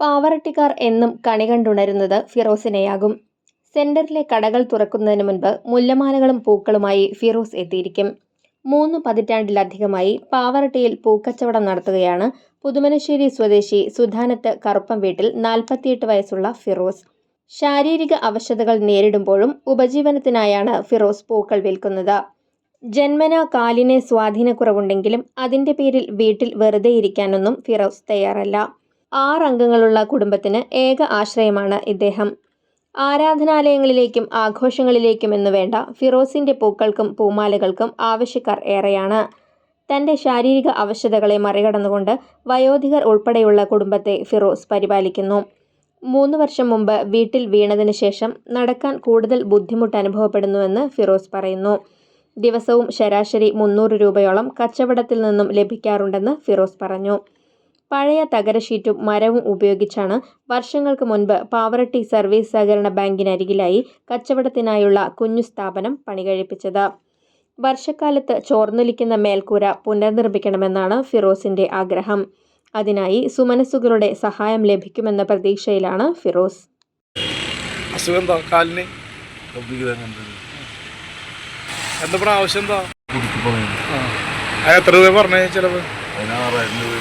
പാവറട്ടിക്കാർ എന്നും കണി കണ്ടുണരുന്നത് ഫിറോസിനെയാകും. സെന്ററിലെ കടകൾ തുറക്കുന്നതിന് മുൻപ് മുല്ലമാലകളും പൂക്കളുമായി ഫിറോസ് എത്തിയിരിക്കും. മൂന്ന് പതിറ്റാണ്ടിലധികമായി പാവറട്ടിയിൽ പൂക്കച്ചവടം നടത്തുകയാണ് പുതുമനശ്ശേരി സ്വദേശി സുധാനത്ത് കറുപ്പം വീട്ടിൽ നാൽപ്പത്തിയെട്ട് വയസ്സുള്ള ഫിറോസ്. ശാരീരിക അവശതകൾ നേരിടുമ്പോഴും ഉപജീവനത്തിനായാണ് ഫിറോസ് പൂക്കൾ വിൽക്കുന്നത്. ജന്മന കാലിന് സ്വാധീനക്കുറവുണ്ടെങ്കിലും അതിന്റെ പേരിൽ വീട്ടിൽ വെറുതെ ഇരിക്കാനൊന്നും ഫിറോസ് തയ്യാറല്ല. ആറംഗങ്ങളുള്ള കുടുംബത്തിന് ഏക ആശ്രയമാണ് ഇദ്ദേഹം. ആരാധനാലയങ്ങളിലേക്കും ആഘോഷങ്ങളിലേക്കും എന്ന് വേണ്ട ഫിറോസിന്റെ പൂക്കൾക്കും പൂമാലകൾക്കും ആവശ്യക്കാർ ഏറെയാണ്. തന്റെ ശാരീരിക അവശതകളെ മറികടന്നുകൊണ്ട് വയോധികർ ഉൾപ്പെടെയുള്ള കുടുംബത്തെ ഫിറോസ് പരിപാലിക്കുന്നു. മൂന്ന് വർഷം മുമ്പ് വീട്ടിൽ വീണതിന് ശേഷം നടക്കാൻ കൂടുതൽ ബുദ്ധിമുട്ട് അനുഭവപ്പെടുന്നുവെന്ന് ഫിറോസ് പറയുന്നു. ദിവസവും ശരാശരി മുന്നൂറ് രൂപയോളം കച്ചവടത്തിൽ നിന്നും ലഭിക്കാറുണ്ടെന്ന് ഫിറോസ് പറഞ്ഞു. പഴയ തകര ഷീറ്റും മരവും ഉപയോഗിച്ചാണ് വർഷങ്ങൾക്ക് മുൻപ് പാവറട്ടി സർവീസ് സഹകരണ ബാങ്കിനരികിലായി കച്ചവടത്തിനായുള്ള കുഞ്ഞു സ്ഥാപനം പണികഴിപ്പിച്ചത്. വർഷക്കാലത്ത് ചോർന്നൊലിക്കുന്ന മേൽക്കൂര പുനർനിർമ്മിക്കണമെന്നാണ് ഫിറോസിന്റെ ആഗ്രഹം. അതിനായി സുമനസ്സുകളുടെ സഹായം ലഭിക്കുമെന്ന പ്രതീക്ഷയിലാണ് ഫിറോസ്. അസുഖം എന്താ? കാലിന്? എന്താ ആവശ്യം എന്താ? അത് എത്ര രൂപ പറഞ്ഞേ ചിലവ്? അതിനാറായിരം രൂപ